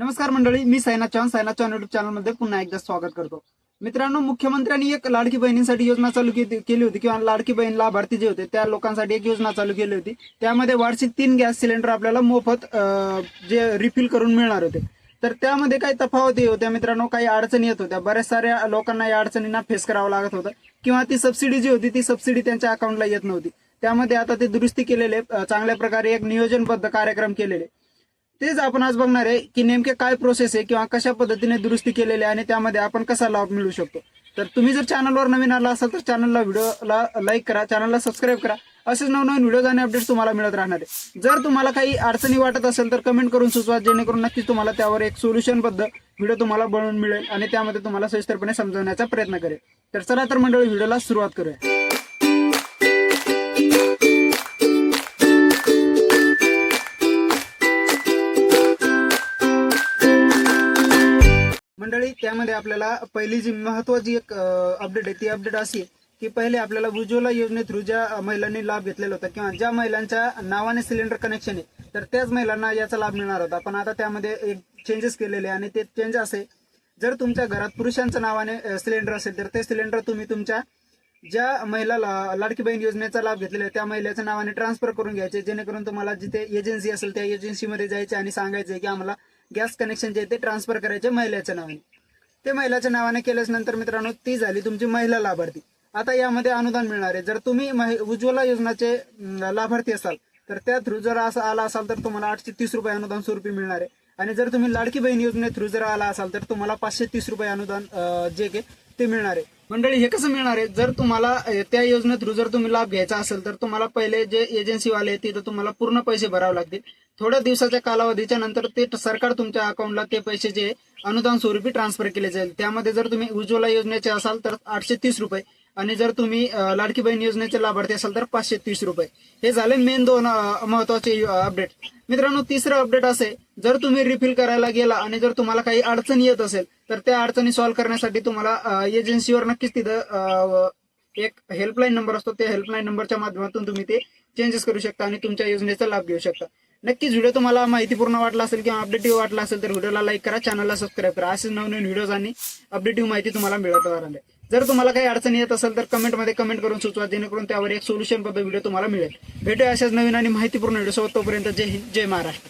नमस्कार मंडळी मी सायना चौहान. सायना चौहान युट्यूब चॅनलमध्ये पुन्हा एकदा स्वागत करतो. मित्रांनो मुख्यमंत्र्यांनी एक लाडकी बहिणींसाठी योजना चालू केली होती किंवा लाडकी बहीण लाभार्थी जे होते त्या लोकांसाठी एक योजना चालू केली होती. त्यामध्ये वार्षिक तीन गॅस सिलेंडर आपल्याला मोफत जे रिफिल करून मिळणार होते. तर त्यामध्ये काही तफावती होत्या मित्रांनो काही अडचणी येत होत्या. बऱ्याच साऱ्या लोकांना या अडचणींना फेस करावं लागत होतं. किंवा ती सबसिडी जी होती ती सबसिडी त्यांच्या अकाउंटला येत नव्हती. त्यामध्ये आता ते दुरुस्ती केलेले चांगल्या प्रकारे एक नियोजनबद्ध कार्यक्रम केलेले. तेच आपण आज बघणार आहे की नेमके काय प्रोसेस आहे किंवा कशा पद्धतीने दुरुस्ती केलेली आहे आणि त्यामध्ये आपण कसा लाभ मिळू शकतो. तर तुम्ही जर चॅनलवर नवीन आला असाल तर चॅनलला व्हिडिओला लाईक करा चॅनलला सबस्क्राईब करा. असेच नवनवीन व्हिडिओज आणि अपडेट्स तुम्हाला मिळत राहणार आहे. जर तुम्हाला काही अडचणी वाटत असेल तर कमेंट करून सुचवा जेणेकरून नक्कीच तुम्हाला त्यावर एक सोल्युशनबद्ध व्हिडिओ तुम्हाला बनवून मिळेल आणि त्यामध्ये तुम्हाला सविस्तरपणे समजवण्याचा प्रयत्न करेल. तर चला तर मंडळी व्हिडिओला सुरुवात करूया. मंडळी त्यामध्ये आपल्याला पहिली जी महत्वाची एक अपडेट आहे ती अपडेट अशी आहे की पहिले आपल्याला उज्ज्वला योजने थ्रू ज्या महिलांनी लाभ घेतलेला होता किंवा ज्या महिलांच्या नावाने सिलेंडर कनेक्शन आहे तर त्याच महिलांना याचा लाभ मिळणार होता. पण आता त्यामध्ये एक चेंजेस केलेले आहे आणि ते चेंज असे जर तुमच्या घरात पुरुषांच्या नावाने सिलेंडर असेल तर ते सिलेंडर तुम्ही तुमच्या ज्या महिलाला लाडकी बहीण योजनेचा लाभ घेतलेला आहे त्या महिलेच्या नावाने ट्रान्सफर करून घ्यायचे जेणेकरून तुम्हाला जिथे एजन्सी असेल त्या एजन्सीमध्ये जायचे आणि सांगायचे की आम्हाला गॅस कनेक्शन जे आहे ते ट्रान्सफर करायचे महिलाच्या नावाने ते महिलाच्या नावाने केल्यास नंतर मित्रांनो ती झाली तुमची महिला लाभार्थी. आता यामध्ये अनुदान मिळणार आहे. जर तुम्ही महि- उज्ज्वला योजनाचे लाभार्थी असाल तर त्या थ्रू जर असं आला असाल तर तुम्हाला आठशे तीस रुपये अनुदान स्वरूपी मिळणार आहे. आणि जर तुम्ही लाडकी बहीण योजने थ्रू जर आला असाल तर तुम्हाला पाचशे तीस रुपये अनुदान जे के ते मिळणार आहे. मंडळी हे कसं मिळणार आहे? जर तुम्हाला त्या योजने थ्रू जर तुम्ही लाभ घ्यायचा असेल तर तुम्हाला पहिले जे एजन्सीवाले आहेत तिथं तुम्हाला पूर्ण पैसे भरावे लागतील. थोड्या दिवसाच्या कालावधीच्या नंतर ते सरकार तुमच्या अकाउंटला ते पैसे जे अनुदान स्वरूपी ट्रान्सफर केले जाईल. त्यामध्ये जर तुम्ही उज्ज्वला योजनेचे असाल तर आठशे तीस रुपये. आणि जर तुम्ही लाडकी बहीण योजनेचे लाभार्थी असाल तर पाचशे तीस रुपये. हे झाले मेन दोन महत्त्वाचे अपडेट मित्रांनो तिसरं अपडेट असे जर तुम्ही रिफिल करायला गेला आणि जर तुम्हाला काही अडचण येत असेल तर त्या अडचणी सॉल्व्ह करण्यासाठी तुम्हाला एजन्सीवर नक्कीच तिथं एक हेल्पलाईन नंबर असतो. त्या हेल्पलाईन नंबरच्या माध्यमातून तुम्ही ते चेंजेस करू शकता आणि तुमच्या योजनेचा लाभ घेऊ शकता. नक्कीच व्हिडिओ तुम्हाला माहितीपूर्ण वाटला असेल किंवा अपडेटिव्ह वाटला असेल तर व्हिडिओला लाईक करा चॅनलला सबस्क्राईब करा. असेच नवनवीन व्हिडिओज आणि अपडेटिव्ह माहिती तुम्हाला मिळत राहणार आहे. जर तुम्हाला काही अडचण येत असेल तर कमेंटमध्ये कमेंट करून सुचवा जेणेकरून त्यावर एक सोल्युशनबद्दल व्हिडिओ तुम्हाला मिळेल. भेटूया अशाच नवीन आणि माहितीपूर्ण व्हिडिओ सोबत तोपर्यंत जय हिंद जय महाराष्ट्र.